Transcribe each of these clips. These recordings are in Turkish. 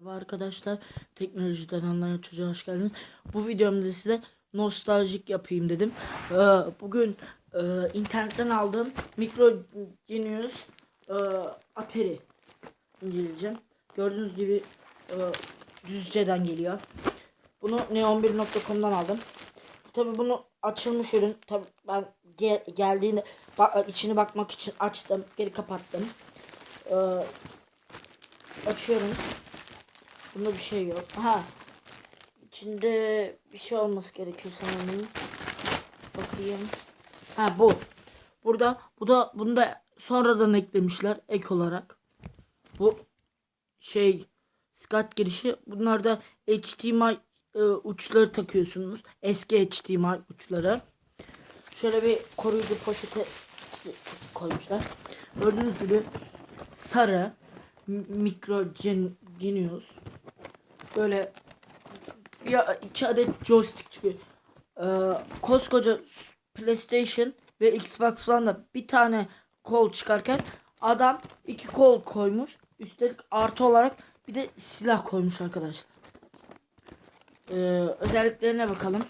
Merhaba arkadaşlar, teknolojiden anlayan çocuğa hoş geldiniz. Bu videomda size nostaljik yapayım dedim. Ee, bugün e, internetten aldığım Micro Genius e, Atari inceleyeceğim. Gördüğünüz gibi e, Düzce'den geliyor. Bunu neon1.com'dan aldım. Tabi bunu açılmış ürün. Tabi ben gel, geldiğinde ba- içine bakmak için açtım, geri kapattım. Ee, açıyorum. Bunda bir şey yok. Ha. İçinde bir şey olması gerekiyor sanırım. Bakayım. Ha bu. Burada bu da bunu da sonradan eklemişler ek olarak. Bu şey SCART girişi. Bunlarda HDMI e, uçları takıyorsunuz. Eski HDMI uçları. Şöyle bir koruyucu poşete koymuşlar. Gördüğünüz gibi sarı mikro gen, genius böyle bir iki adet joystick çıkıyor. Ee, koskoca PlayStation ve Xbox One'da bir tane kol çıkarken adam iki kol koymuş. Üstelik artı olarak bir de silah koymuş arkadaşlar. Ee, özelliklerine bakalım.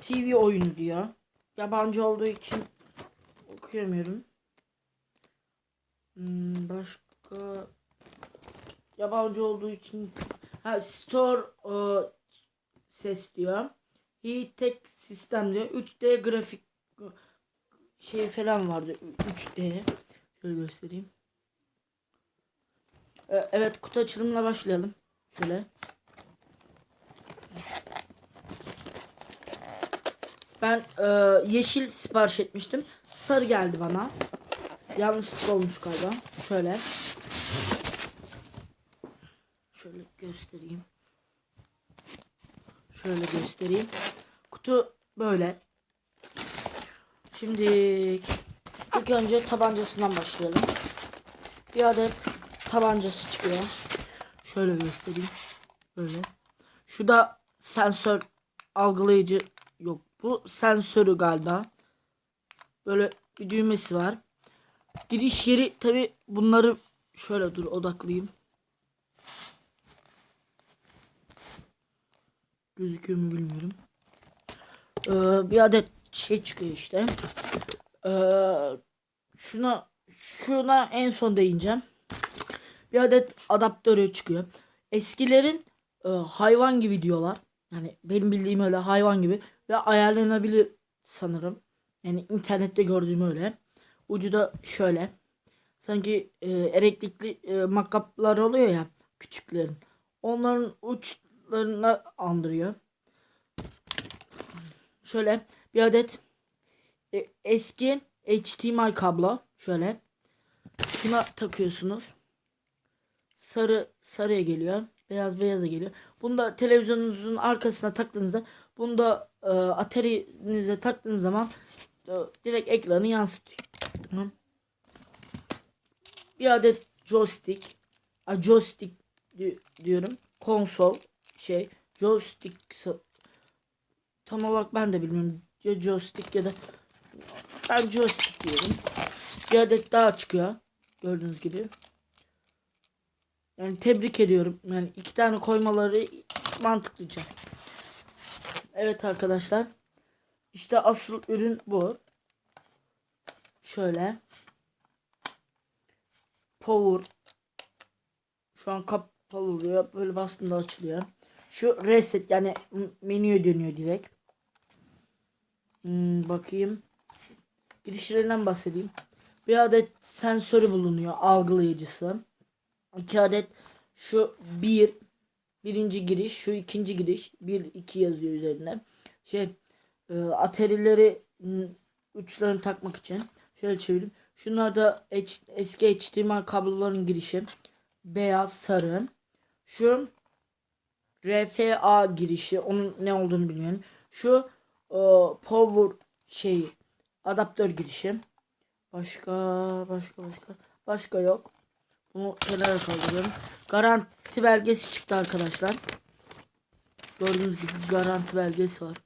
TV oyunu diyor. Yabancı olduğu için okuyamıyorum. Hmm, yabancı olduğu için ha, store e, ses diyor. Heat sistem diyor. 3D grafik şey falan vardı. 3D. Şöyle göstereyim. E, evet kutu açılımına başlayalım. Şöyle. Ben e, yeşil sipariş etmiştim. Sarı geldi bana. Yanlışlık olmuş galiba. Şöyle. Şöyle göstereyim. Şöyle göstereyim. Kutu böyle. Şimdi ilk önce tabancasından başlayalım. Bir adet tabancası çıkıyor. Şöyle göstereyim. Böyle. Şu da sensör algılayıcı yok. Bu sensörü galiba. Böyle bir düğmesi var. Giriş yeri tabi bunları şöyle dur odaklayayım. Gözüküyor mu bilmiyorum. Ee, bir adet şey çıkıyor işte. Ee, şuna şuna en son değineceğim. Bir adet adaptörü çıkıyor. Eskilerin e, hayvan gibi diyorlar. Yani benim bildiğim öyle hayvan gibi ve ayarlanabilir sanırım. Yani internette gördüğüm öyle. Ucu da şöyle. Sanki e, elektrikli e, makaplar oluyor ya küçüklerin. Onların uçlarına andırıyor. Şöyle bir adet e, eski HDMI kablo şöyle. Şuna takıyorsunuz. Sarı sarıya geliyor. Beyaz beyaza geliyor. Bunu da televizyonunuzun arkasına taktığınızda bunu da e, Atari'nize taktığınız zaman e, direkt ekranı yansıtıyor. Bir adet joystick. A, joystick di- diyorum. Konsol şey joystick tam olarak ben de bilmiyorum. Ya joystick ya da ben joystick diyorum. Bir adet daha çıkıyor. Gördüğünüz gibi. Yani tebrik ediyorum. Yani iki tane koymaları mantıklıca. Evet arkadaşlar. İşte asıl ürün bu. Şöyle. Power. Şu an kapalı oluyor. Böyle bastığında açılıyor. Şu reset yani menüye dönüyor direkt. Hmm, bakayım. Girişlerinden bahsedeyim. Bir adet sensörü bulunuyor. Algılayıcısı. İki adet şu bir birinci giriş şu ikinci giriş bir iki yazıyor üzerinde. Şey e, atarileri m, uçlarını takmak için. Şöyle çevireyim. Şunlar da eski HDMI kabloların girişi. Beyaz, sarı. Şu RFA girişi. Onun ne olduğunu bilmiyorum. Şu e, power şey adaptör girişi. Başka başka başka başka yok. Bunu kenara kaldırıyorum. Garanti belgesi çıktı arkadaşlar. Gördüğünüz gibi garanti belgesi var.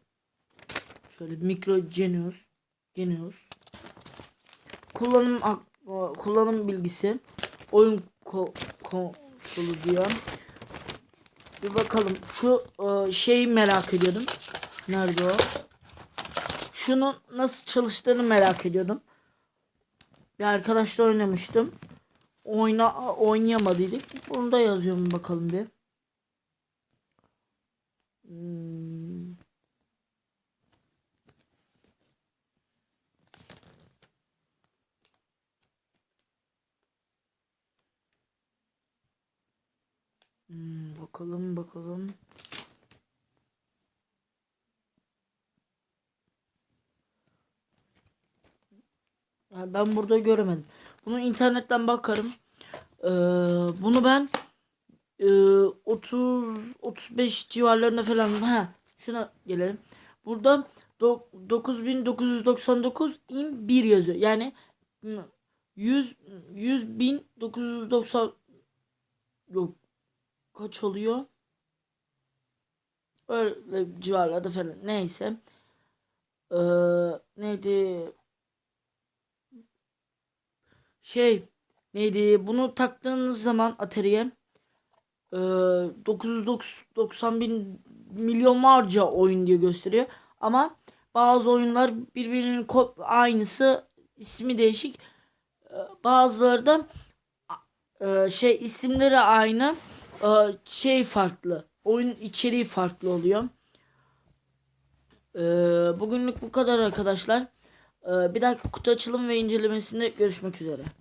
Şöyle Micro Genius. Genius. Kullanım ak- kullanım bilgisi. Oyun ko- ko- dolu diyor. Bir bakalım. Şu e, şeyi merak ediyordum. Nerede o? Şunun nasıl çalıştığını merak ediyordum. Bir arkadaşla oynamıştım. Oyna oynayamadıydık. Bunu da yazıyorum bakalım bir. Hmm. Hmm, bakalım bakalım. Yani ben burada göremedim. Bunu internetten bakarım. Ee, bunu ben e, 30 35 civarlarında falan ha şuna gelelim. Burada do- 9999 in 1 yazıyor. Yani 100 100 bin 990 yok kaç oluyor? Öyle civarlarda falan. Neyse. Ee, neydi? Şey neydi? Bunu taktığınız zaman Atari'ye e, 990 bin milyonlarca oyun diye gösteriyor. Ama bazı oyunlar birbirinin aynısı ismi değişik. E, bazıları da e, şey isimleri aynı şey farklı. Oyun içeriği farklı oluyor. E, bugünlük bu kadar arkadaşlar. E, bir dahaki kutu açılım ve incelemesinde görüşmek üzere.